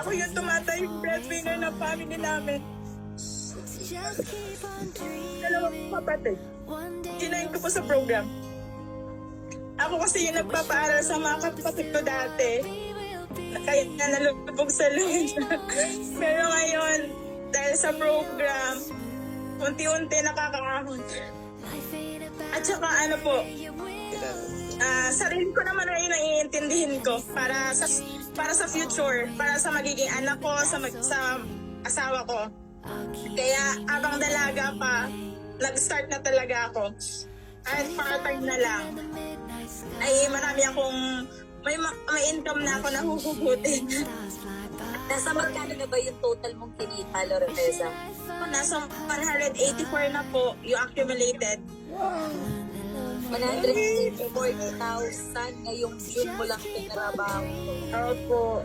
Ako yung tumatayong breadwinner ng family namin. Dalawang kapatid. Kinain ko po sa program. Ako kasi yung nagpapaaral sa mga kapatid ko dati. Kaya na nalubog sa lunch. Pero ngayon, dahil sa program, unti-unti nakakaahon. At saka ano po, ah sarili ko naman na iintindihin ko para sa para sa future, para sa magiging anak ko, sa mag, sa asawa ko. Kaya abang dalaga pa, nag-start na talaga ako. At part-time na lang. Ay marami akong may, ma- may income na ako na huhugutin. Nasa magkano na ba yung total mong kinita, Lorenza? Nasa 184 na po yung accumulated. 140,000 ngayong June mo lang pinarabaho. Opo.